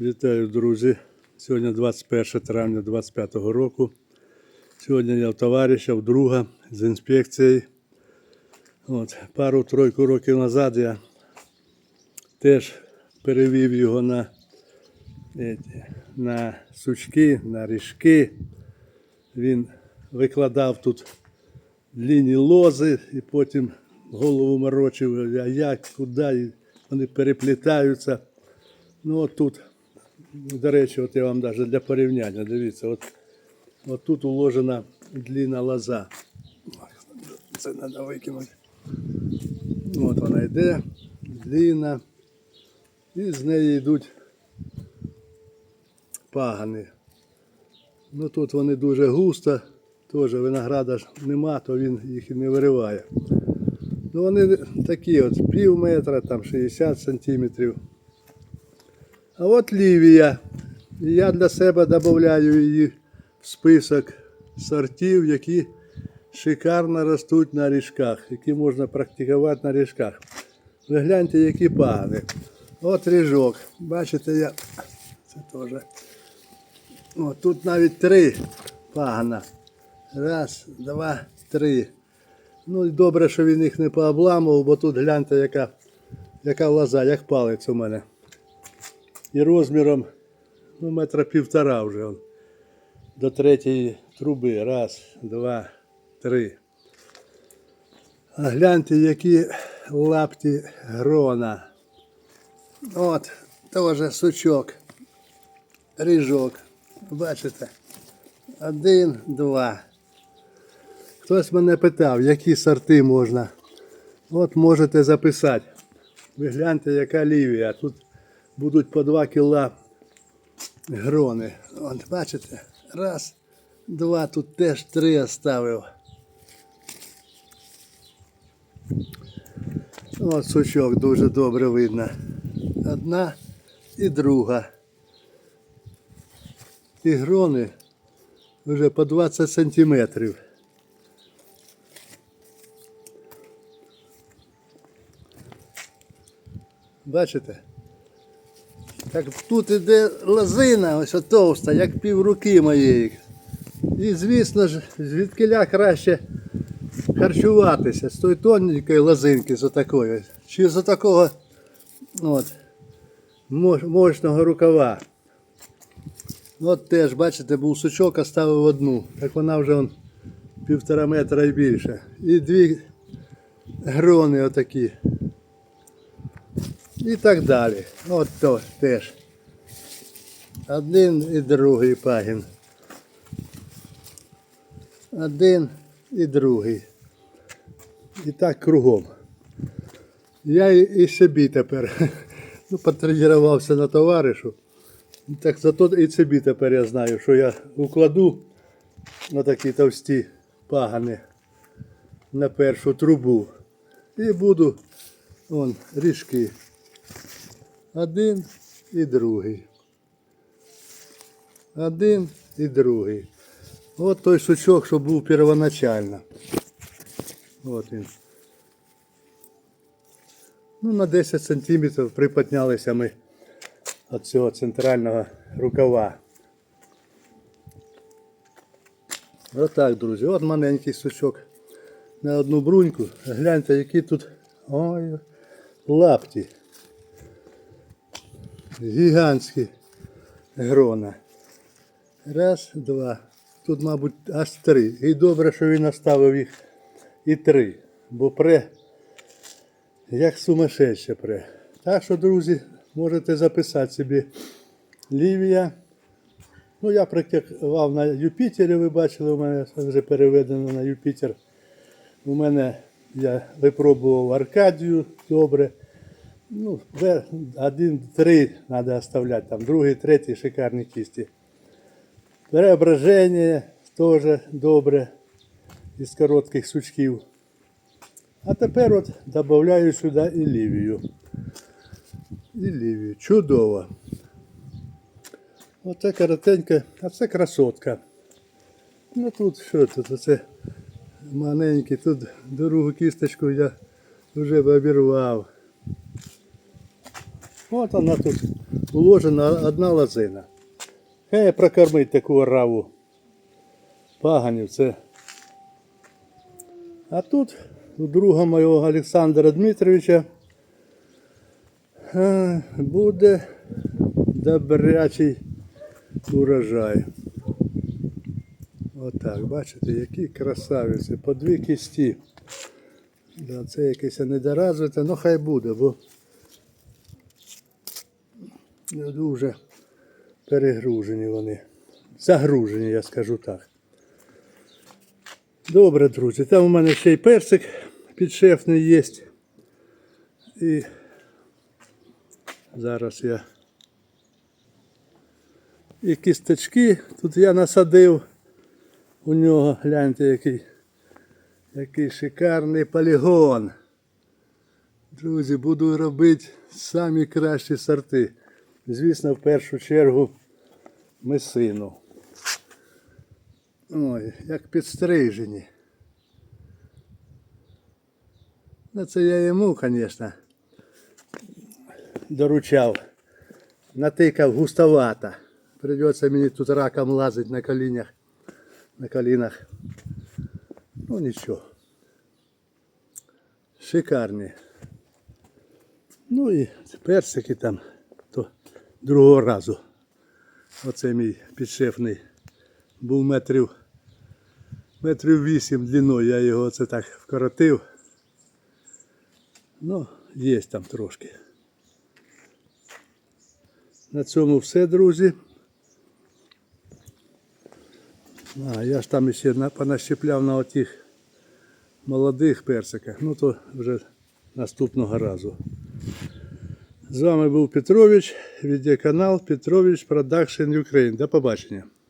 Вітаю, друзі. Сьогодні 21 травня 2025 року. Сьогодні я в товариша, в друга з інспекцією. Пару-тройку років назад я теж перевів його на, на сучки, на ріжки. Він викладав тут длінні лози і потім голову морочив, а як, куди, вони переплітаються. Ну от тут, до речі, от я вам навіть для порівняння, дивіться, от, от тут уложена длинна лоза. Це треба викинути. От вона йде, длинна. І з неї йдуть пагани. Ну тут вони дуже густо, теж винограда ж нема, то він їх і не вириває. Ну вони такі от пів метра, там 60 сантиметрів. А от Лівія. Я для себе додаю її в список сортів, які шикарно ростуть на ріжках, які можна практикувати на ріжках. Ви гляньте, які пагани. От ріжок. Бачите, я. Це теж. О, тут навіть три пагана. Раз, два, три. Ну і добре, що він їх не пообламував, бо тут гляньте, яка, яка лоза, як палець у мене. І розміром ну, метра півтора вже он. До третьої труби. Раз, два, три. А гляньте, які лапті грона. От, теж сучок. Ріжок. Бачите? Один, два. Хтось мене питав, які сорти можна. От можете записати. Ви гляньте, яка лівія. Тут будуть по 2 кіла грони. От бачите? Раз, два, тут теж три оставив. От сучок дуже добре видно. Одна і друга. І грони вже по 20 сантиметрів. Бачите? Так тут іде лозина, ось товста, як пів руки моєї. І звісно ж, звідкиля краще харчуватися з тої тоненької лозинки з отакої. Чи з такого от, мощного рукава. От теж, бачите, був сучок, оставив одну. Так вона вже он, півтора метра і більше. І дві грони отакі. І так далі. От то теж. Один і другий пагін. Один і другий. І так кругом. Я і, собі тепер ну, потренувався на товаришу. Так зато і собі тепер я знаю, що я укладу на такі товсті пагани на першу трубу. І буду вон, ріжки. Один і другий. Один і другий. От той сучок, що був первоначально. От він. Ну, на 10 сантиметрів приподнялися ми від цього центрального рукава. Отак, друзі. От маленький сучок на одну бруньку. Гляньте, які тут ой, лапті. Гігантські грона. Раз, два. Тут, мабуть, аж три. І добре, що він оставив їх і три. Бо пре, як сумасшедше пре. Так що, друзі, можете записати собі Лівія. Ну, я практикував на Юпітері, ви бачили, у мене вже переведено на Юпітер. У мене я випробував Аркадію добре. Ну, вже один-три треба оставляти, там другий, третій шикарні кісті. Преображення теж добре із коротких сучків. А тепер от додаю сюди і лівію. Чудово. Оце коротенька, а це красотка. Ну тут що тут? Оце маленький, тут другу кісточку я вже обірвав. От вона тут уложена одна лозина. Хай прокормить таку ораву паганів. Це. А тут у друга мого Олександра Дмитровича е, буде добрячий урожай. Отак, бачите, які красавиці, по дві кісті. Да, це якесь недоразвите, ну хай буде, бо не дуже перегружені вони. Загружені, я скажу так. Добре, друзі. Там у мене ще й персик підшефний є. І зараз я і кісточки тут я насадив у нього. Гляньте, який, який шикарний полігон. Друзі, буду робити самі кращі сорти. Звісно, в першу чергу месину. Ой, як підстрижені. Ну, це я йому, звісно, доручав. Натикав густовато. Придеться мені тут раком лазити на колінях. На колінах. Ну нічого. Шикарні. Ну і персики там другого разу. Оце мій підшефний. Був метрів, метрів вісім длиною, я його оце так вкоротив. Ну, є там трошки. На цьому все, друзі. А, я ж там ще на- понащепляв на отих молодих персиках. Ну то вже наступного разу. З вами був Петрович, відеоканал Петрович Продакшн Ukraine. До побачення.